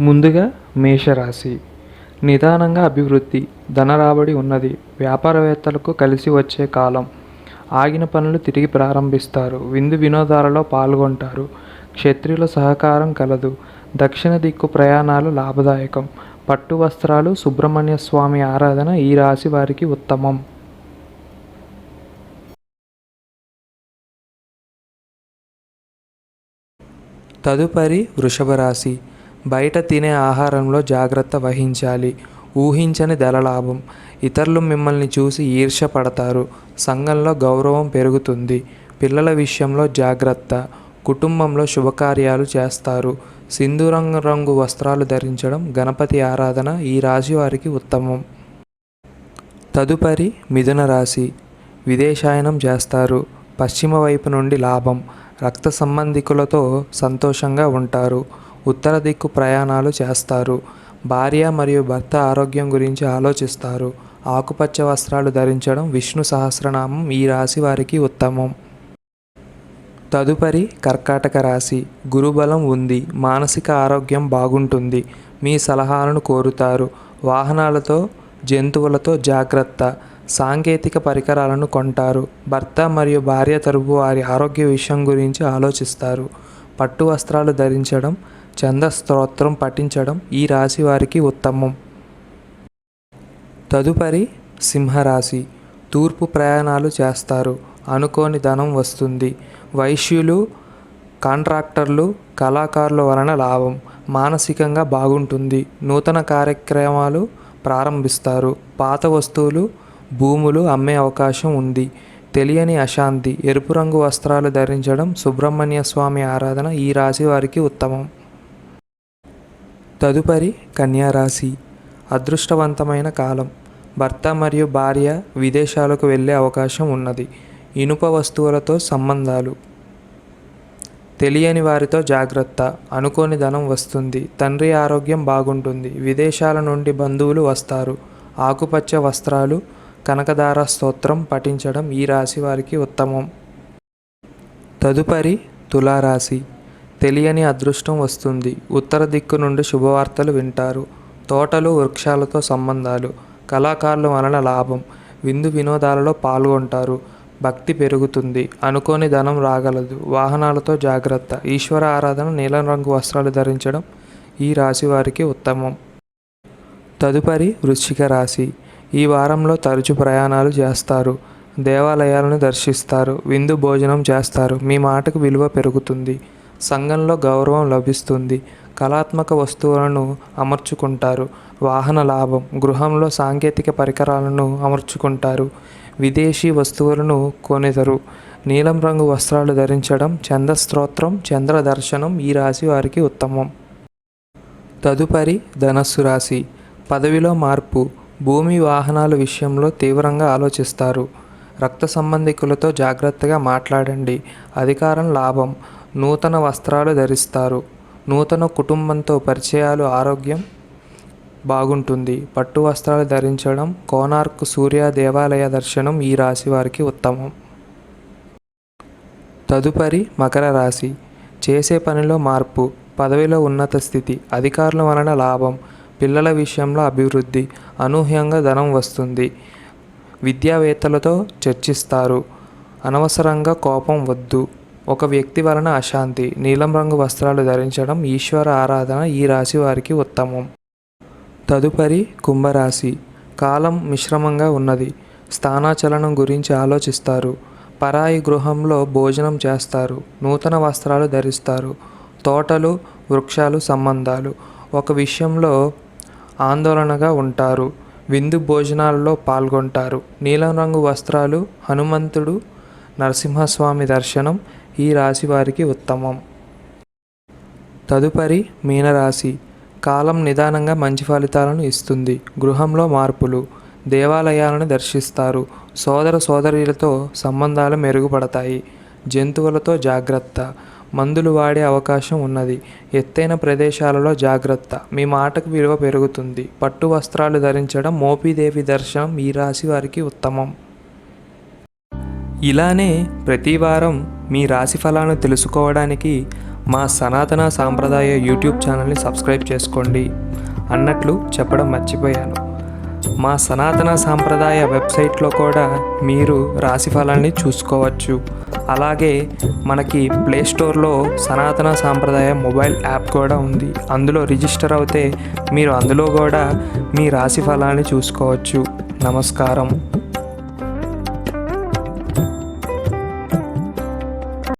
ముందుగా మేషరాశి. నిదానంగా అభివృద్ధి ధన రాబడి ఉన్నది. వ్యాపారవేత్తలకు కలిసి వచ్చే కాలం. ఆగిన పనులు తిరిగి ప్రారంభిస్తారు. విందు వినోదాలలో పాల్గొంటారు. క్షత్రియుల సహకారం కలదు. దక్షిణ దిక్కు ప్రయాణాలు లాభదాయకం. పట్టు వస్త్రాలు సుబ్రహ్మణ్య స్వామి ఆరాధన ఈ రాశి వారికి ఉత్తమం. తదుపరి వృషభ రాశి. బయట తినే ఆహారంలో జాగ్రత్త వహించాలి. ఊహించని ధనలాభం ఇతరులు మిమ్మల్ని చూసి ఈర్ష్య పడతారు సంఘంలో గౌరవం పెరుగుతుంది. పిల్లల విషయంలో జాగ్రత్త. కుటుంబంలో శుభకార్యాలు చేస్తారు. సింధూరం రంగు వస్త్రాలు ధరించడం గణపతి ఆరాధన ఈ రాశి వారికి ఉత్తమం. తదుపరి మిథున రాశి. విదేశాయనం చేస్తారు. పశ్చిమ వైపు నుండి లాభం. రక్త సంబంధికులతో సంతోషంగా ఉంటారు. ఉత్తర దిక్కు ప్రయాణాలు చేస్తారు. భార్య మరియు భర్త ఆరోగ్యం గురించి ఆలోచిస్తారు. ఆకుపచ్చ వస్త్రాలు ధరించడం విష్ణు సహస్రనామం ఈ రాశి వారికి ఉత్తమం. తదుపరి కర్కాటక రాశి. గురుబలం ఉంది. మానసిక ఆరోగ్యం బాగుంటుంది. మీ సలహాలను కోరుతారు. వాహనాలతో జంతువులతో జాగ్రత్త. సాంకేతిక పరికరాలను కొంటారు. భర్త మరియు భార్య తరపు వారి ఆరోగ్య విషయం గురించి ఆలోచిస్తారు. పట్టు వస్త్రాలు ధరించడం చంద స్తోత్రం పఠించడం ఈ రాశి వారికి ఉత్తమం. తదుపరి సింహరాశి. తూర్పు ప్రయాణాలు చేస్తారు. అనుకోని ధనం వస్తుంది. వైశ్యులు కాంట్రాక్టర్లు కళాకారుల వలన లాభం. మానసికంగా బాగుంటుంది. నూతన కార్యక్రమాలు ప్రారంభిస్తారు. పాత వస్తువులు భూములు అమ్మే అవకాశం ఉంది. తెలియని అశాంతి ఎరుపు రంగు వస్త్రాలు ధరించడం సుబ్రహ్మణ్య స్వామి ఆరాధన ఈ రాశి వారికి ఉత్తమం. తదుపరి కన్యారాశి అదృష్టవంతమైన కాలం. భర్త మరియు భార్య విదేశాలకు వెళ్ళే అవకాశం ఉన్నది. ఇనుప వస్తువులతో సంబంధాలు. తెలియని వారితో జాగ్రత్త. అనుకోని ధనం వస్తుంది. తండ్రి ఆరోగ్యం బాగుంటుంది. విదేశాల నుండి బంధువులు వస్తారు. ఆకుపచ్చ వస్త్రాలు కనకదార స్తోత్రం పఠించడం ఈ రాశి వారికి ఉత్తమం. తదుపరి తులారాశి. తెలియని అదృష్టం వస్తుంది. ఉత్తర దిక్కు నుండి శుభవార్తలు వింటారు. తోటలు వృక్షాలతో సంబంధాలు. కళాకారుల వలన లాభం. విందు వినోదాలలో పాల్గొంటారు. భక్తి పెరుగుతుంది. అనుకోని ధనం రాగలదు. వాహనాలతో జాగ్రత్త. ఈశ్వర ఆరాధన నీలం రంగు వస్త్రాలు ధరించడం ఈ రాశి వారికి ఉత్తమం. తదుపరి వృశ్చిక రాశి. ఈ వారంలో తరచు ప్రయాణాలు చేస్తారు. దేవాలయాలను దర్శిస్తారు. విందు భోజనం చేస్తారు. మీ మాటకు విలువ పెరుగుతుంది. సంఘంలో గౌరవం లభిస్తుంది. కళాత్మక వస్తువులను అమర్చుకుంటారు. వాహన లాభం. గృహంలో సాంకేతిక పరికరాలను అమర్చుకుంటారు. విదేశీ వస్తువులను కొనెదరు. నీలం రంగు వస్త్రాలు ధరించడం చంద్రస్తోత్రం చంద్ర దర్శనం ఈ రాశి వారికి ఉత్తమం. తదుపరి ధనస్సు రాశి. పదవిలో మార్పు. భూమి వాహనాల విషయంలో తీవ్రంగా ఆలోచిస్తారు. రక్త సంబంధికులతో జాగ్రత్తగా మాట్లాడండి. అధికారం లాభం. నూతన వస్త్రాలు ధరిస్తారు. నూతన కుటుంబంతో పరిచయాలు ఆరోగ్యం బాగుంటుంది. పట్టు వస్త్రాలు ధరించడం కోనార్క్ సూర్య దేవాలయ దర్శనం ఈ రాశి వారికి ఉత్తమం. తదుపరి మకర రాశి. చేసే పనిలో మార్పు పదవిలో ఉన్నత స్థితి అధికారుల వలన లాభం. పిల్లల విషయంలో అభివృద్ధి అనూహ్యంగా ధనం వస్తుంది. విద్యావేత్తలతో చర్చిస్తారు. అనవసరంగా కోపం వద్దు. ఒక వ్యక్తి వలన అశాంతి. నీలం రంగు వస్త్రాలు ధరించడం ఈశ్వర ఆరాధన ఈ రాశి వారికి ఉత్తమం. తదుపరి కుంభరాశి. కాలం మిశ్రమంగా ఉన్నది. స్థానాచలనం గురించి ఆలోచిస్తారు. పరాయి గృహంలో భోజనం చేస్తారు. నూతన వస్త్రాలు ధరిస్తారు. తోటలు వృక్షాలు సంబంధాలు. ఒక విషయంలో ఆందోళనగా ఉంటారు. విందు భోజనాలలో పాల్గొంటారు. నీలం రంగు వస్త్రాలు హనుమంతుడు నరసింహస్వామి దర్శనం ఈ రాశి వారికి ఉత్తమం. తదుపరి మీనరాశి. కాలం నిదానంగా మంచి ఫలితాలను ఇస్తుంది. గృహంలో మార్పులు. దేవాలయాలను దర్శిస్తారు. సోదర సోదరీలతో సంబంధాలు మెరుగుపడతాయి. జంతువులతో జాగ్రత్త. మందులు వాడే అవకాశం ఉన్నది. ఎత్తైన ప్రదేశాలలో జాగ్రత్త. మీ మాటకు విలువ పెరుగుతుంది. పట్టు వస్త్రాలు ధరించడం మోపీదేవి దర్శనం ఈ రాశి వారికి ఉత్తమం. ఇలానే ప్రతి వారం మీ రాశి ఫలాలను తెలుసుకోవడానికి మా సనాతన సాంప్రదాయ యూట్యూబ్ ఛానల్ని సబ్స్క్రైబ్ చేసుకోండి. అన్నట్లు చెప్పడం మర్చిపోయాను. మా సనాతన సాంప్రదాయ వెబ్సైట్లో కూడా మీరు రాశి ఫలాన్ని చూసుకోవచ్చు. అలాగే మనకి ప్లే స్టోర్లో సనాతన సాంప్రదాయ మొబైల్ యాప్ కూడా ఉంది. అందులో రిజిస్టర్ అవుతే మీరు అందులో కూడా మీ రాశి ఫలాన్ని చూసుకోవచ్చు. నమస్కారం.